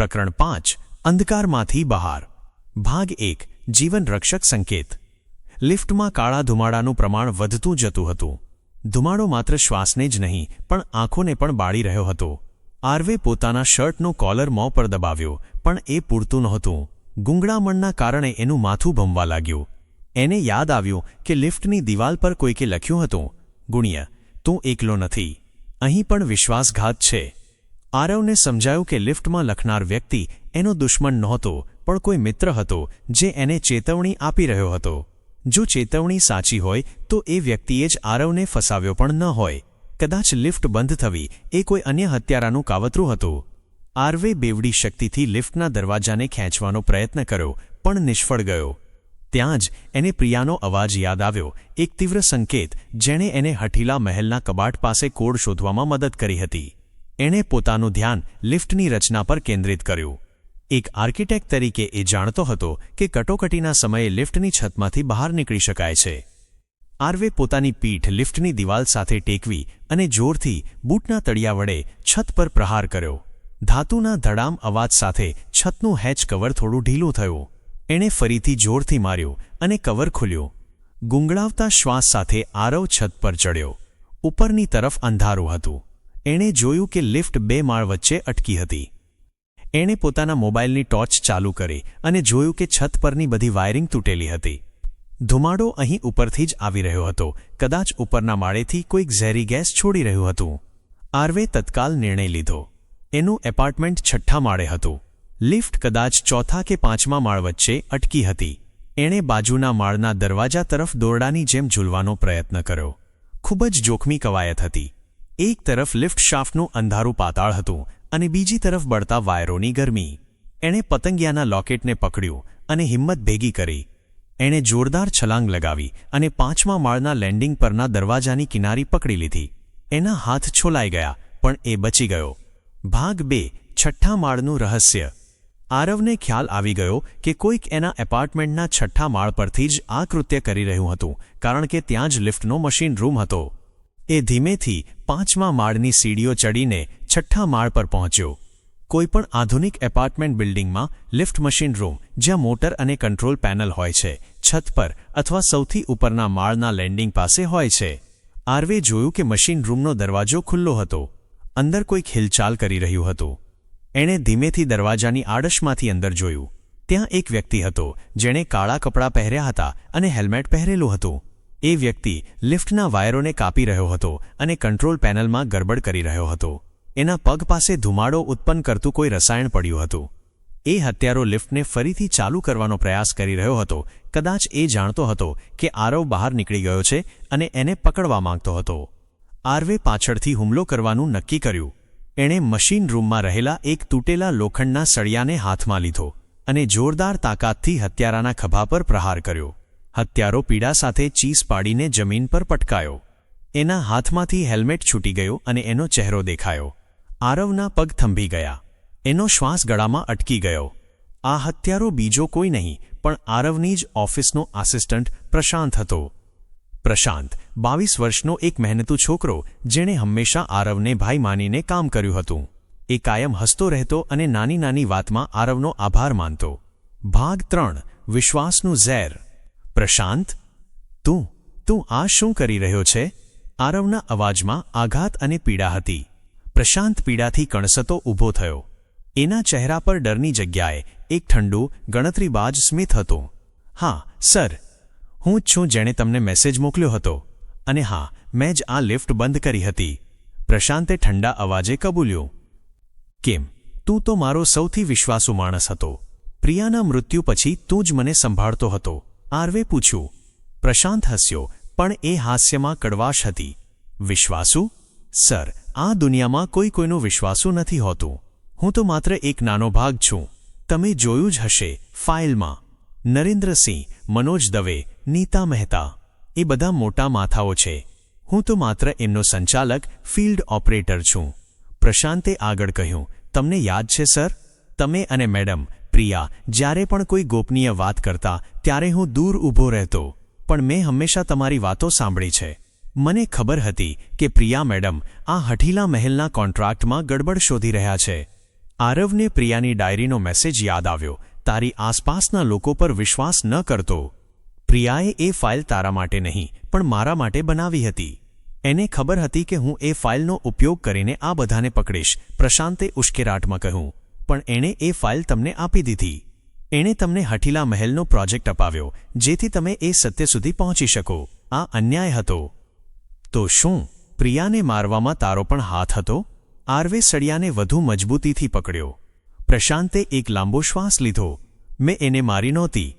પ્રકરણ પાંચ, અંધકારમાંથી બહાર. ભાગ એક જીવન રક્ષક સંકેત. લિફ્ટમાં કાળા ધુમાડાનું પ્રમાણ વધતું જતું હતું. ધુમાડો માત્ર શ્વાસને જ નહીં, પણ આંખોને પણ બાળી રહ્યો હતો. આરવે પોતાના શર્ટનો કોલર મોં પર દબાવ્યો, પણ એ પૂરતું નહોતું. ગુંગળામણના કારણે એનું માથું ભમવા લાગ્યું. એને યાદ આવ્યું કે લિફ્ટની દિવાલ પર કોઈકે લખ્યું હતું, ગુણ્ય, તું એકલો નથી. અહીં પણ વિશ્વાસઘાત છે. આરવને સમજાયું કે લિફ્ટમાં લખનાર વ્યક્તિ એનો દુશ્મન નહોતો, પણ કોઈ મિત્ર હતો જે એને ચેતવણી આપી રહ્યો હતો. જો ચેતવણી સાચી હોય, તો એ વ્યક્તિએ જ આરવને ફસાવ્યો પણ ન હોય. કદાચ લિફ્ટ બંધ થવી એ કોઈ અન્ય હત્યારાનું કાવતરું હતું. આરવે બેવડી શક્તિથી લિફ્ટના દરવાજાને ખેંચવાનો પ્રયત્ન કર્યો, પણ નિષ્ફળ ગયો. ત્યાં જ એને પ્રિયાનો અવાજ યાદ આવ્યો, એક તીવ્ર સંકેત જેણે એને હઠીલા મહેલના કબાટ પાસે કોડ શોધવામાં મદદ કરી હતી. એણે પોતાનું ધ્યાન લિફ્ટની રચના પર કેન્દ્રિત કર્યું. એક આર્કિટેક્ટ તરીકે એ જાણતો હતો કે કટોકટીના સમયે લિફ્ટની છતમાંથી બહાર નીકળી શકાય છે. આરવે પોતાની પીઠ લિફ્ટની દિવાલ સાથે ટેકવી અને જોરથી બૂટના તળિયા વડે છત પર પ્રહાર કર્યો. ધાતુના ધડામ અવાજ સાથે છતનું હેચ કવર થોડું ઢીલું થયું. એણે ફરીથી જોરથી માર્યું અને કવર ખુલ્યું. ગુંગળાવતા શ્વાસ સાથે આરવ છત પર ચડ્યો. ઉપરની તરફ અંધારું હતું. એણે જોયું કે લિફ્ટ બે માળ વચ્ચે અટકી હતી. એણે પોતાના મોબાઈલની ટોર્ચ ચાલુ કરી અને જોયું કે છત પરની બધી વાયરિંગ તૂટેલી હતી. ધુમાડો અહીં ઉપરથી જ આવી રહ્યો હતો. કદાચ ઉપરના માળેથી કોઈક ઝેરી ગેસ છોડી રહ્યું હતું. આરવે તત્કાલ નિર્ણય લીધો. એનું એપાર્ટમેન્ટ છઠ્ઠા માળે હતું. લિફ્ટ કદાચ ચોથા કે પાંચમા માળ વચ્ચે અટકી હતી. એણે બાજુના માળના દરવાજા તરફ દોરડાની જેમ ઝૂલવાનો પ્રયત્ન કર્યો. ખૂબ જ જોખમી કવાયત હતી. એક તરફ લિફ્ટ શાફ્ટનું અંધારું પાતાળ હતું અને બીજી તરફ બળતા વાયરોની ગરમી. એણે પતંગિયાના લોકેટને પકડ્યું અને હિંમત ભેગી કરી. એણે જોરદાર છલાંગ લગાવી અને પાંચમા માળના લેન્ડિંગ પરના દરવાજાની કિનારી પકડી લીધી. એના હાથ છોલાઈ ગયા, પણ એ બચી ગયો. ભાગ બે, છઠ્ઠા માળનું રહસ્ય. આરવને ખ્યાલ આવી ગયો કે કોઈક એના એપાર્ટમેન્ટના છઠ્ઠા માળ પરથી જ આ કૃત્ય કરી રહ્યું હતું, કારણ કે ત્યાં જ લિફ્ટનો મશીન રૂમ હતો. એ ધીમેથી પાંચમા માળની સીડીઓ ચડીને છઠ્ઠા માળ પર પહોંચ્યો. કોઈપણ આધુનિક એપાર્ટમેન્ટ બિલ્ડિંગમાં લિફ્ટ મશીન રૂમ, જ્યાં મોટર અને કંટ્રોલ પેનલ હોય છે, છત પર અથવા સૌથી ઉપરના માળના લેન્ડિંગ પાસે હોય છે. આરવે જોયું કે મશીન રૂમનો દરવાજો ખુલ્લો હતો. અંદર કોઈક હિલચાલ કરી રહ્યું હતું. એણે ધીમેથી દરવાજાની આડશમાંથી અંદર જોયું. ત્યાં એક વ્યક્તિ હતો, જેણે કાળા કપડાં પહેર્યા હતા અને હેલ્મેટ પહેરેલું હતું. એ વ્યક્તિ લિફ્ટના વાયરોને કાપી રહ્યો હતો અને કંટ્રોલ પેનલમાં ગરબડ કરી રહ્યો હતો. એના પગ પાસે ધુમાડો ઉત્પન્ન કરતું કોઈ રસાયણ પડ્યું હતું. એ હત્યારો લિફ્ટને ફરીથી ચાલુ કરવાનો પ્રયાસ કરી રહ્યો હતો. કદાચ એ જાણતો હતો કે આરવ બહાર નીકળી ગયો છે અને એને પકડવા માંગતો હતો. આરવે પાછળથી હુમલો કરવાનું નક્કી કર્યું. એણે મશીન રૂમમાં રહેલા એક તૂટેલા લોખંડના સળિયાને હાથમાં લીધો અને જોરદાર તાકાતથી હત્યારાના ખભા પર પ્રહાર કર્યો. હત્યારો પીડા સાથે ચીસ પાડીને જમીન પર પટકાયો. એના હાથમાંથી હેલ્મેટ છૂટી ગયો અને એનો ચહેરો દેખાયો. આરવના પગ થંભી ગયા. એનો શ્વાસ ગળામાં અટકી ગયો. આ હત્યારો બીજો કોઈ નહીં, પણ આરવની જ ઓફિસનો આસિસ્ટન્ટ પ્રશાંત હતો. પ્રશાંત, બાવીસ વર્ષનો એક મહેનતુ છોકરો, જેણે હંમેશા આરવને ભાઈ માનીને કામ કર્યું હતું. એ કાયમ હસતો રહેતો અને નાની નાની વાતમાં આરવનો આભાર માનતો. ભાગ ત્રણ, વિશ્વાસનું ઝેર. પ્રશાંત, તું તું આ શું કરી રહ્યો છે? આરવના અવાજમાં આઘાત અને પીડા હતી. પ્રશાંત પીડાથી કણસતો ઊભો થયો. એના ચહેરા પર ડરની જગ્યાએ એક ઠંડુ, ગણતરીબાજ સ્મિત હતો. હા, સર, હું જ છું જેણે તમને મેસેજ મોકલ્યો હતો. અને હા, મેં જ આ લિફ્ટ બંધ કરી હતી. પ્રશાંતે ઠંડા અવાજે કબૂલ્યું. કેમ? તું તો મારો સૌથી વિશ્વાસુ માણસ હતો. પ્રિયાના મૃત્યુ પછી તું જ મને સંભાળતો હતો. આરવે પૂછ્યું, પ્રશાંત હસ્યો, પણ એ હાસ્યમાં કડવાશ હતી. વિશ્વાસુ? સર, આ દુનિયામાં કોઈ કોઈનું વિશ્વાસુ નથી હોતું. હું તો માત્ર એક નાનો ભાગ છું. તમે જોયું જ હશે, ફાઇલમાં. નરેન્દ્રસિંહ, મનોજ દવે, નીતા મહેતા. એ બધા મોટા માથાઓ છે. હું તો માત્ર એમનો સંચાલક, ફિલ્ડ ઓપરેટર છું. પ્રશાંતે આગળ કહ્યું, તમને યાદ છે, સર? તમે અને મેડમ પ્રિયા, જ્યારે પણ કોઈ ગોપનીય વાત કરતા, ત્યારે હું દૂર ઊભો રહેતો. પણ મેં હંમેશા તમારી વાતો સાંભળી છે. મને ખબર હતી કે પ્રિયા મેડમ, આ હઠીલા મહેલના કોન્ટ્રાક્ટમાં ગડબડ શોધી રહ્યા છે. આરવને પ્રિયાની ડાયરીનો મેસેજ યાદ આવ્યો. તારી આસપાસના લોકો પર વિશ્વાસ ન કરતો. પ્રિયાએ એ ફાઇલ તારા માટે નહીં, પણ મારા માટે બનાવી હતી. એને ખબર હતી કે હું એ ફાઇલનો ઉપયોગ કરીને આ બધાને પકડીશ, પ્રશાંતે ઉશ્કેરાટમાં કહ્યું પણ એણે એ ફાઇલ તમને આપી દીધી. એણે તમને હઠીલા મહેલનો પ્રોજેક્ટ અપાવ્યો, જેથી તમે એ સત્ય સુધી પહોંચી શકો. આ અન્યાય હતો. તો શું? પ્રિયાને મારવામાં તારો પણ હાથ હતો? આરવે સળિયાને વધુ મજબૂતીથી પકડ્યો. પ્રશાંતે એક લાંબો શ્વાસ લીધો. મેં એને મારી નહોતી.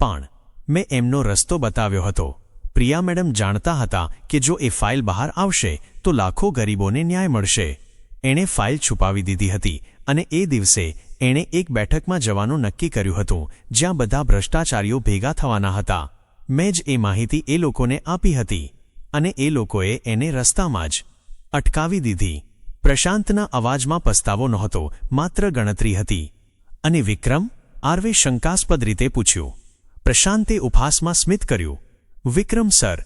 પણ મેં એમનો રસ્તો બતાવ્યો હતો. પ્રિયા મેડમ જાણતા હતા કે જો એ ફાઇલ બહાર આવશે, તો લાખો ગરીબોને ન્યાય મળશે. એણે ફાઇલ છુપાવી દીધી હતી અને એ દિવસે એણે એક બેઠકમાં જવાનું નક્કી કર્યું હતું, જ્યાં બધા ભ્રષ્ટાચારીઓ ભેગા થવાના હતા. મેં જ એ માહિતી એ લોકોને આપી હતી અને એ લોકોએ એને રસ્તામાં જ અટકાવી દીધી. પ્રશાંતના અવાજમાં પસ્તાવો નહોતો, માત્ર ગણતરી હતી. અને વિક્રમ આર્વે શંકાસ્પદ રીતે પૂછ્યું, પ્રશાંતે ઉપહાસમાં સ્મિત કર્યું? વિક્રમ સર.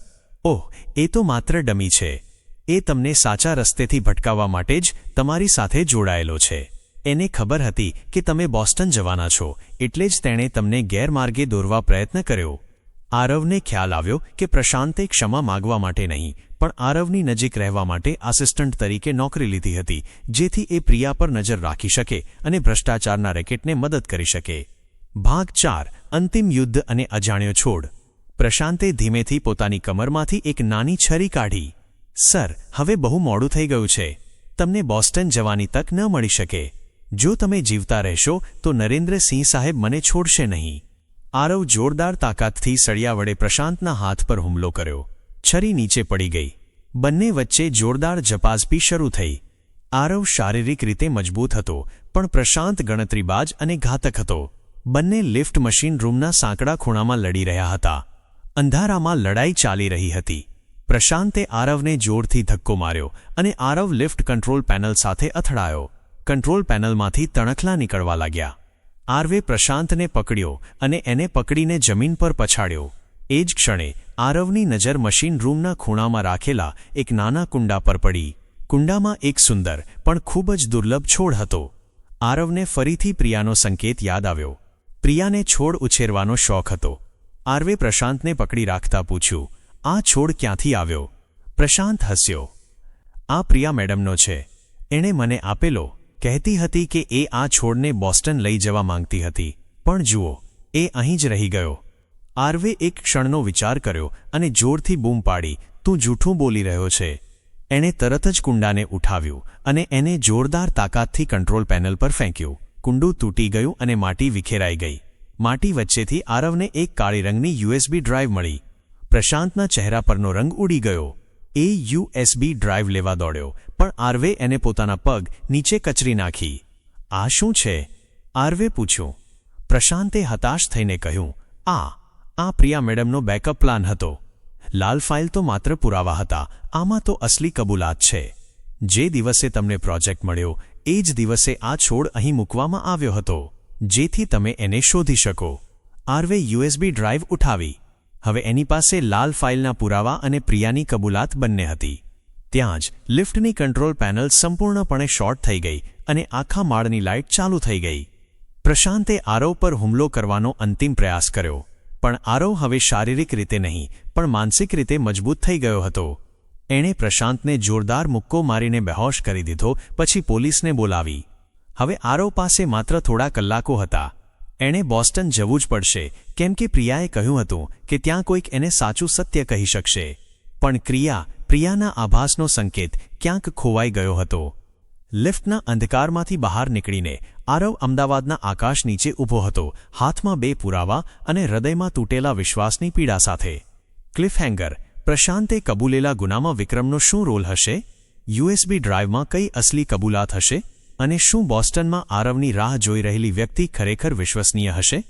ઓહ, એ તો માત્ર ડમી છે. એ તમને સાચા રસ્તેથી ભટકાવવા માટે જ તમારી સાથે જોડાયેલો છે. એને ખબર હતી કે તમે બોસ્ટન જવાના છો, એટલે જ તેણે તમને ગેરમાર્ગે દોરવા પ્રયત્ન કર્યો. આરવને ખ્યાલ આવ્યો કે પ્રશાંતે ક્ષમા માગવા માટે નહીં, પણ આરવની નજીક રહેવા માટે આસિસ્ટન્ટ તરીકે નોકરી લીધી હતી, જેથી એ પ્રિયા પર નજર રાખી શકે અને ભ્રષ્ટાચારના રેકેટને મદદ કરી શકે. ભાગ ચાર, અંતિમ યુદ્ધ અને અજાણ્યો છોડ. પ્રશાંતે ધીમેથી પોતાની કમરમાંથી એક નાની છરી કાઢી. સર, હવે બહુ મોડું થઈ ગયું છે. તમને બોસ્ટન જવાની તક ન મળી શકે. જો તમે જીવતા રહેશો, તો નરેન્દ્રસિંહ સાહેબ મને છોડશે નહીં. આરવ જોરદાર તાકાતથી સળિયા વડે પ્રશાંતના હાથ પર હુમલો કર્યો. છરી નીચે પડી ગઈ. બંને વચ્ચે જોરદાર ઝપાઝપી શરૂ થઈ. આરવ શારીરિક રીતે મજબૂત હતો, પણ પ્રશાંત ગણતરીબાજ અને ઘાતક હતો. બંને લિફ્ટ મશીન રૂમના સાંકડા ખૂણામાં લડી રહ્યા હતા. અંધારામાં લડાઈ ચાલી રહી હતી. પ્રશાંતે આરવને જોરથી ધક્કો માર્યો અને આરવ લિફ્ટ કંટ્રોલ પેનલ સાથે અથડાયો. કંટ્રોલ પેનલમાંથી તણખલા નીકળવા લાગ્યા. આરવે પ્રશાંતને પકડ્યો અને એને પકડીને જમીન પર પછાડ્યો. એ જ ક્ષણે આરવની નજર મશીન રૂમના ખૂણામાં રાખેલા એક નાના કુંડા પર પડી. કુંડામાં એક સુંદર, પણ ખૂબ જ દુર્લભ છોડ હતો. આરવને ફરીથી પ્રિયાનો સંકેત યાદ આવ્યો. પ્રિયાને છોડ ઉછેરવાનો શોખ હતો. આરવે પ્રશાંતને પકડી રાખતા પૂછ્યું આ છોડ ક્યાંથી આવ્યો? પ્રશાંત હસ્યો. આ પ્રિયા મેડમનો છે. એણે મને આપેલો, કહેતી હતી કે એ આ છોડને બોસ્ટન લઈ જવા માંગતી હતી. પણ જુઓ, એ અહીં જ રહી ગયો. આરવે એક ક્ષણનો વિચાર કર્યો અને જોરથી બૂમ પાડી, તું જૂઠું બોલી રહ્યો છે. એણે તરત જ કુંડાને ઉઠાવ્યું અને એને જોરદાર તાકાતથી કંટ્રોલ પેનલ પર ફેંક્યું. કુંડું તૂટી ગયું અને માટી વિખેરાઈ ગઈ. માટી વચ્ચેથી આરવને એક કાળી રંગની યુએસબી ડ્રાઈવ મળી. પ્રશાંતના ચહેરા પરનો રંગ ઉડી ગયો. એ યુએસબી ડ્રાઈવ લેવા દોડ્યો, પણ આરવે એને પોતાના પગ નીચે કચરી નાખી. આ શું છે? આરવે પૂછ્યું. પ્રશાંતે હતાશ થઈને કહ્યું, આ આ પ્રિયા મેડમનો બેકઅપ પ્લાન હતો. લાલ ફાઇલ તો માત્ર પુરાવા હતા, આમાં તો અસલી કબૂલાત છે. જે દિવસે તમને પ્રોજેક્ટ મળ્યો, એ જ દિવસે આ છોડ અહીં મૂકવામાં આવ્યો હતો, જેથી તમે એને શોધી શકો. આરવે યુએસબી ડ્રાઈવ ઉઠાવી. હવે એની પાસે લાલ ફાઇલના પુરાવા અને પ્રિયાની કબૂલાત બંને હતી. ત્યાં જ લિફ્ટની કંટ્રોલ પેનલ સંપૂર્ણપણે શોર્ટ થઈ ગઈ અને આખા માળની લાઇટ ચાલુ થઈ ગઈ. પ્રશાંતે આરવ પર હુમલો કરવાનો અંતિમ પ્રયાસ કર્યો. પણ આરવ હવે શારીરિક રીતે નહીં, પણ માનસિક રીતે મજબૂત થઈ ગયો હતો. એણે પ્રશાંતને જોરદાર મુક્કો મારીને બેહોશ કરી દીધો, પછી પોલીસને બોલાવી. હવે આરવ પાસે માત્ર થોડા કલાકો હતા. એણે બોસ્ટન જવું જ પડશે, કેમ કે પ્રિયાએ કહ્યું હતું કે ત્યાં કોઈક એને સાચું સત્ય કહી શકશે. પણ ક્રિયા, પ્રિયાના આભાસનો સંકેત, ક્યાંક ખોવાઈ ગયો હતો. લિફ્ટના અંધકારમાંથી બહાર નીકળીને, આરવ અમદાવાદના આકાશ નીચે ઊભો હતો, હાથમાં બે પુરાવા અને હૃદયમાં તૂટેલા વિશ્વાસની પીડા સાથે. ક્લિફહેંગર, પ્રશાંતે કબૂલેલા ગુનામાં વિક્રમનો શું રોલ હશે? યુએસબી ડ્રાઈવમાં કઈ અસલી કબૂલાત હશે? અને શું બોસ્ટનમાં આરવની રાહ જોઈ રહેલી વ્યક્તિ ખરેખર વિશ્વસનીય હશે?